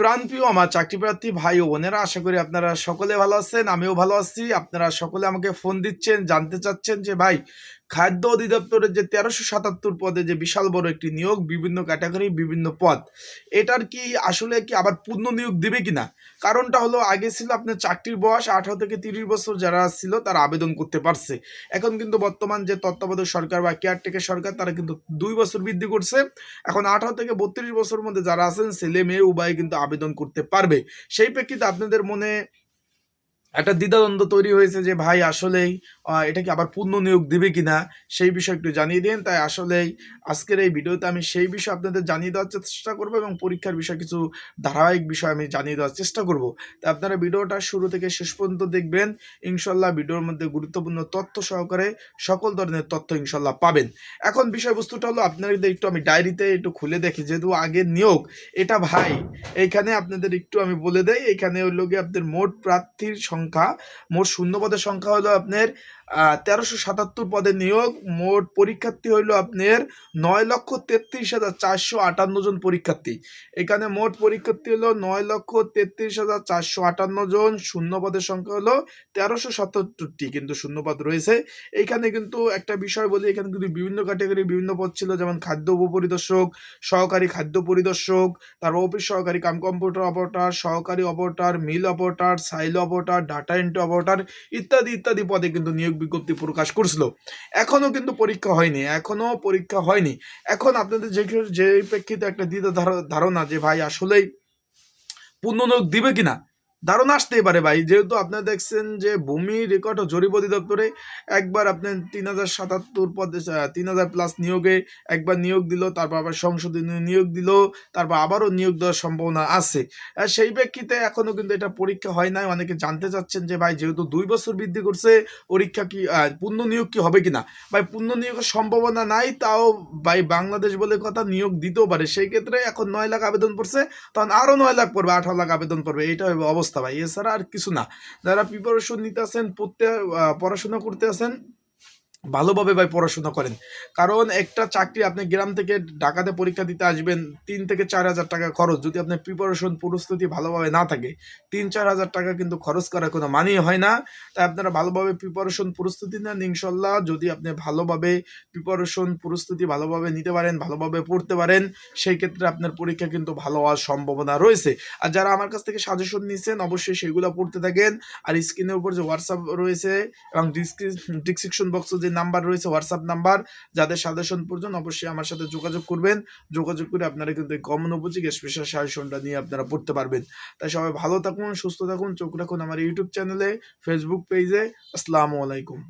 প্রাণপ্রিয় আমার চাকরি প্রার্থী ভাই ও বোনেরা, আশা করি আপনারা সকলে ভালো আছেন, আমিও ভালো আছি। আপনারা সকলে আমাকে ফোন দিচ্ছেন, জানতে চাচ্ছেন যে, ভাই খাদ্য অধিদপ্তরের যে তেরোশো সাতাত্তর পদে যে বিশাল বড় একটি নিয়োগ, বিভিন্ন ক্যাটাগরি, বিভিন্ন পদ, এটার কি আসলে কি আবার পূর্ণ নিয়োগ দিবে কিনা? কারণটা হলো, আগে ছিল আপনার চাকরির বয়স আঠারো থেকে তিরিশ বছর যারা ছিল, তারা আবেদন করতে পারছে। এখন কিন্তু বর্তমান যে তত্ত্বাবধায়ক সরকার বা কেয়ারটেকার সরকার, তারা কিন্তু দুই বছর বৃদ্ধি করছে। এখন আঠারো থেকে বত্রিশ বছরের মধ্যে যারা আছেন, ছেলে মেয়ে উভয় কিন্তু আবেদন করতে পারবে। সেই প্রেক্ষিতে আপনাদের মনে একটা দ্বিধাদ্বন্দ্ব তৈরি হয়েছে যে, ভাই, আসলেই এটা কি আবার পূর্ণ নিয়োগ দিবে কিনা সেই বিষয়ে একটু জানিয়ে দিন। তাই আসলেই আজকের এই ভিডিওতে আমি সেই বিষয়ে আপনাদের জানিয়ে দেওয়ার চেষ্টা করব এবং পরীক্ষার বিষয়ে কিছু ধারাবাহিক বিষয় আমি জানিয়ে দেওয়ার চেষ্টা করব। তাই আপনারা ভিডিওটা শুরু থেকে শেষ পর্যন্ত দেখবেন। ইনশাল্লাহ ভিডিওর মধ্যে গুরুত্বপূর্ণ তথ্য সহকারে সকল ধরনের তথ্য ইনশাল্লাহ পাবেন। এখন বিষয়বস্তুটা হলো আপনারা যদি একটু আমি ডায়েরিতে একটু খুলে দেখি, যেহেতু আগের নিয়োগ। এটা ভাই, এইখানে আপনাদের একটু আমি বলে দেই এখানে হলো গিয়ে আপনাদের মোট প্রার্থীর সংখ্যা, মোট শূন্য পদের সংখ্যা হলো আপনার তেরোশো সাতাত্তর পদে নিয়োগ। মোট পরীক্ষার্থী হইল আপনার নয় লক্ষ তেত্রিশ হাজার চারশো আটান্ন জন পরীক্ষার্থী। এখানে মোট পরীক্ষার্থী হলো নয় লক্ষ তেত্রিশ হাজার চারশো আটান্ন জন। শূন্য পদের সংখ্যা হলো তেরোশো সাতাত্তরটি, কিন্তু শূন্যপদ রয়েছে। এইখানে কিন্তু একটা বিষয় বলি, এখানে কিন্তু বিভিন্ন ক্যাটাগরি বিভিন্ন পদ ছিল, যেমন খাদ্য উপপরিদর্শক, সহকারী খাদ্য পরিদর্শক তারপর অফিস সহকারী কাম কম্পিউটার অপারেটর সহকারী অপারেটর মিল অপারেটর সাইল অপারেটর ডাটা এন্ট্রি অপারেটর ইত্যাদি ইত্যাদি পদে কিন্তু নিয়োগ বিজ্ঞপ্তি প্রকাশ করছিল। এখনও কিন্তু পরীক্ষা হয়নি এখনও পরীক্ষা হয়নি। এখন আপনাদের যে যে প্রেক্ষিতে একটা দ্বিতীয় ধার- ধারণা যে ভাই আসলেই পূর্ণ নিয়োগ দিবে কিনা ধারণা আসতেই পারে ভাই। যেহেতু আপনারা দেখছেন যে ভূমি রেকর্ড ও জরিপ অধিদপ্তরে একবার আপনার তিন হাজার সাতাত্তর পদে তিন হাজার প্লাস নিয়োগে একবার নিয়োগ দিল, তারপর আবার সংশোধনীয় নিয়োগ দিল, তারপর আবারও নিয়োগ দেওয়ার সম্ভাবনা আছে। সেই প্রেক্ষিতে এখনও কিন্তু এটা পরীক্ষা হয় নাই। অনেকে জানতে চাচ্ছেন যে ভাই যেহেতু দুই বছর বৃদ্ধি করছে, পরীক্ষা কি পূর্ণ নিয়োগ কি হবে কিনা? ভাই, পূর্ণ নিয়োগের সম্ভাবনা নাই, তাও ভাই বাংলাদেশ বলে কথা নিয়োগ দিতেও পারে। সেই ক্ষেত্রে এখন নয় লাখ আবেদন পড়ছে, তখন আরও নয় লাখ পড়বে, আঠারো লাখ আবেদন পড়বে এটা অবস্থা। ভাই। এছাড়া আর কিছু না। যারা প্রিপারেশন নিতে আসেন পড়তে পড়াশোনা করতে আসেন ভালোভাবে ভাই পড়াশোনা করেন। কারণ একটা চাকরি আপনি গ্রাম থেকে ঢাকাতে পরীক্ষা দিতে আসবেন, তিন থেকে চার হাজার টাকা খরচ। যদি আপনার প্রিপারেশন প্রস্তুতি ভালোভাবে না থাকে, তিন চার হাজার টাকা কিন্তু খরচ করার কোনো মানেই হয় না। তাই আপনারা ভালোভাবে প্রিপারেশন প্রস্তুতি নেন ইনশাল্লাহ। যদি আপনি ভালোভাবে প্রিপারেশন প্রস্তুতি ভালোভাবে নিতে পারেন, ভালোভাবে পড়তে পারেন, সেই ক্ষেত্রে আপনার পরীক্ষা কিন্তু ভালো হওয়ার সম্ভাবনা রয়েছে। আর যারা আমার কাছ থেকে সাজেশন নিচ্ছেন অবশ্যই সেগুলো পড়তে থাকেন। আর স্ক্রিনের উপর যে হোয়াটসঅ্যাপ রয়েছে এবং ডিসক্রিপশন বক্সে যে নাম্বার রয়েছে হোয়াটসঅ্যাপ নাম্বার। যাদের সাজেশন প্রয়োজন, অবশ্যই আমার সাথে যোগাযোগ করবেন। যোগাযোগ করে আপনারা কিন্তু এই কমন উপযোগী স্পেশাল সাজেশনটা নিয়ে আপনারা পড়তে পারবেন। তাই সবাই ভালো থাকুন, সুস্থ থাকুন, চোখ রাখুন আমার ইউটিউব চ্যানেলে ফেসবুক পেজে আসসালামু আলাইকুম।